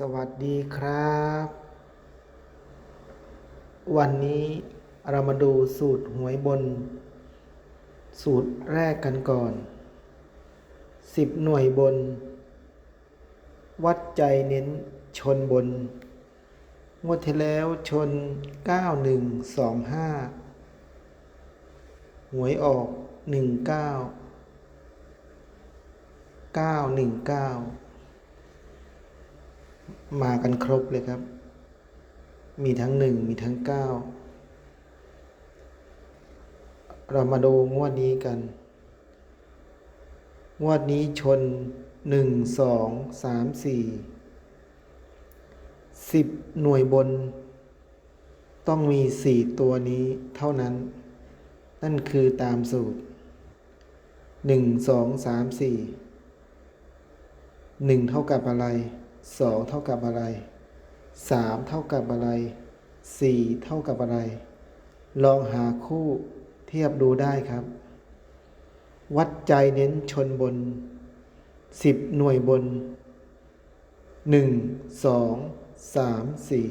สวัสดีครับ วันนี้เรามาดูสูตรหวยบน สูตรแรกกันก่อน 10 หน่วยบน วัดใจเน้นชนบน งวดที่แล้วชน 9125 หวยออก 19 919 มากันครบเลยครับ มีทั้งหนึ่งมีทั้งเก้าเรามาดูงวดนี้กัน งวดนี้ชนหนึ่งสองสามสี่สิบหน่วยบน ต้องมีสี่ตัวนี้เท่านั้น นั่นคือตามสูตรหนึ่งสองสามสี่หนึ่งเท่ากับอะไร สองเท่ากับอะไรสามเท่ากับอะไรสี่เท่ากับอะไร ลองหาคู่เทียบดูได้ครับ วัดใจเน้นชนบนสิบหน่วยบนหนึ่งสองสามสี่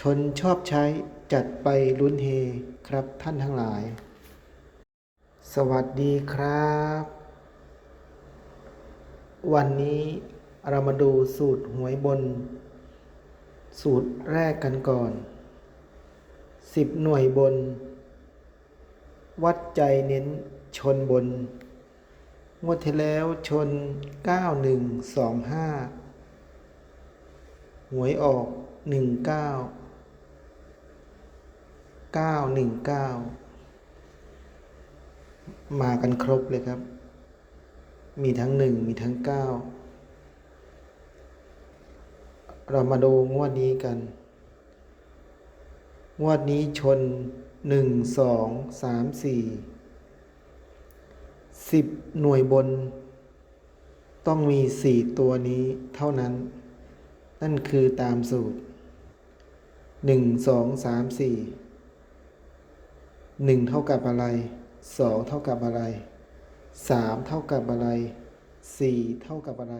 ชนชอบใช้จัดไปลุ้นเฮครับท่านทั้งหลาย สวัสดีครับ วันนี้ เรามาดูสูตรหวยบน สูตรแรกกันก่อนสิบหน่วยบน วัดใจเน้นชนบน งวดที่แล้วชน 9125 หวยออก 19 919 มากันครบเลยครับ มีทั้งหนึ่งมีทั้งเก้า เรามาดูงวดนี้กัน งวดนี้ชนหนึ่งสองสามสี่สิบหน่วยบน ต้องมีสี่ตัวนี้เท่านั้น นั่นคือตามสูตรหนึ่งสองสามสี่หนึ่งเท่ากับอะไรสองเท่ากับอะไรสามเท่ากับอะไรสี่เท่ากับอะไร